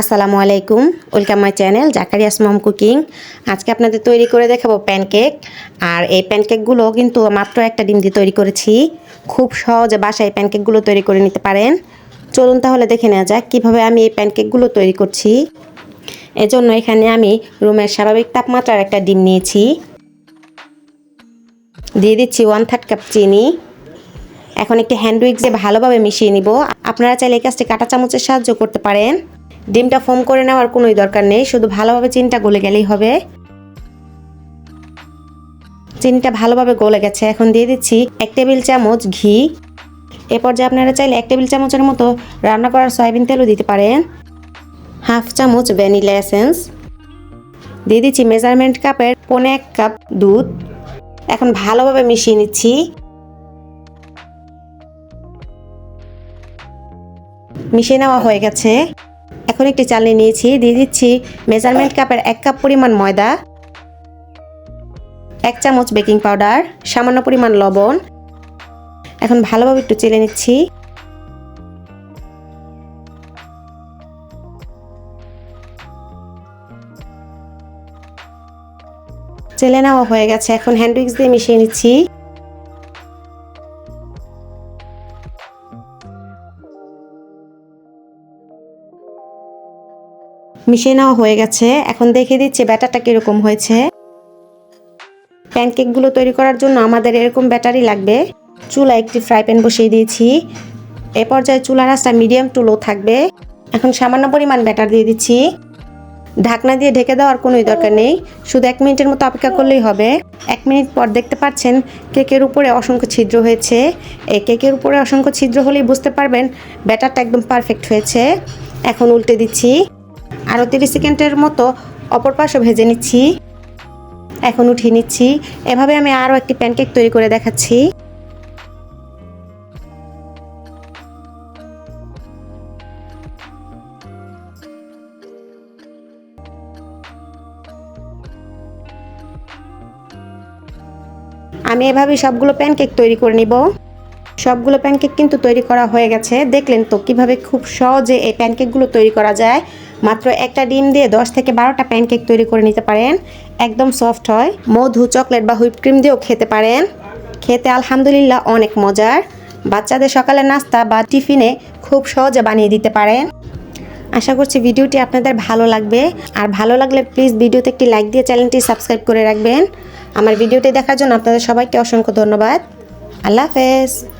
আসসালামু আলাইকুম। Welcome my channel Zakaria's mom cooking আজকে আপনাদের তৈরি করে দেখাবো প্যানকেক আর এই প্যানকেকগুলো কিন্তু মাত্র একটা ডিম দিয়ে তৈরি করেছি। খুব সহজে বাসায় প্যানকেকগুলো তৈরি করে নিতে পারেন। চলুন তাহলে দেখে নেওয়া যাক কীভাবে আমি এই প্যানকেকগুলো তৈরি করছি। এজন্য এখানে আমি রুমের স্বাভাবিক তাপমাত্রার একটা ডিম নিয়েছি। দিয়ে দিচ্ছি ওয়ান থার্ড কাপ চিনি। এখন একটি হ্যান্ড উইক দিয়ে ভালোভাবে মিশিয়ে নিব। আপনারা চাইলে এই কাজটি কাঁটা চামচের সাহায্য করতে পারেন। ডিমটা ফোম করে নেওয়ার কোনোই দরকার নেই, শুধু ভালোভাবে চিনিটা গলে গেলেই হবে। চিনিটা ভালোভাবে গলে গেছে, এখন দিয়ে দিচ্ছি এক টেবিল চামচ ঘি। এ পর্যায়ে আপনারা চাইলে এক টেবিল চামচের মতো রান্না করার সয়াবিন তেলও দিতে পারেন। হাফ চামচ ভ্যানিলা এসেন্স। দিয়ে দিচ্ছি মেজারমেন্ট কাপের পনে এক কাপ দুধ। এখন ভালোভাবে মিশিয়ে নিচ্ছি। মিশিয়ে নেওয়া হয়ে গেছে। এখন একটি চালনি নিয়েছি। দিয়ে দিচ্ছি মেজারমেন্ট কাপের এক কাপ পরিমাণ ময়দা, এক চামচ বেকিং পাউডার, সামান্য পরিমাণ লবণ। এখন ভালোভাবে একটু চেলে নিচ্ছি। চেলে নেওয়া হয়ে গেছে। এখন হ্যান্ড উইক্স দিয়ে মিশিয়ে নিচ্ছি। মিশিয়ে নেওয়া হয়ে গেছে। এখন দেখে দিচ্ছি ব্যাটারটা কীরকম হয়েছে। প্যানকেকগুলো তৈরি করার জন্য আমাদের এরকম ব্যাটারি লাগবে। চুলা একটি ফ্রাই প্যান বসিয়ে দিয়েছি। এ পর্যায়ে চুলার আঁচটা মিডিয়াম টু লো থাকবে। এখন সামান্য পরিমাণ ব্যাটার দিয়ে দিচ্ছি। ঢাকনা দিয়ে ঢেকে দেওয়ার কোনোই দরকার নেই। শুধু এক মিনিটের মতো অপেক্ষা করলেই হবে। এক মিনিট পর দেখতে পাচ্ছেন কেকের উপরে অসংখ্য ছিদ্র হয়েছে। এই কেকের উপরে অসংখ্য ছিদ্র হলেই বুঝতে পারবেন ব্যাটারটা একদম পারফেক্ট হয়েছে। এখন উল্টে দিচ্ছি। আরও তিরিশ সেকেন্ডের মতো অপর পাশে ভেজে নিচ্ছি। এখন উঠিয়ে নিচ্ছি। এভাবে আমি আরও একটি প্যানকেক তৈরি করে দেখাচ্ছি। আমি এভাবেই সবগুলো প্যানকেক তৈরি করে নিব। সবগুলো প্যানকেক কিন্তু তৈরি করা হয়ে গেছে। দেখলেন তো কীভাবে খুব সহজে এই প্যানকেকগুলো তৈরি করা যায়। মাত্র একটা ডিম দিয়ে দশ থেকে বারোটা প্যানকেক তৈরি করে নিতে পারেন। একদম সফট হয়। মধু, চকলেট বা হুইপ ক্রিম দিয়েও খেতে পারেন। খেতে আলহামদুলিল্লাহ অনেক মজার। বাচ্চাদের সকালে নাস্তা বা টিফিনে খুব সহজে বানিয়ে দিতে পারেন। আশা করছি ভিডিওটি আপনাদের ভালো লাগবে। আর ভালো লাগলে প্লিজ ভিডিওতে একটি লাইক দিয়ে চ্যানেলটি সাবস্ক্রাইব করে রাখবেন। আমার ভিডিওটি দেখার জন্য আপনাদের সবাইকে অসংখ্য ধন্যবাদ। আল্লাহ হাফেজ।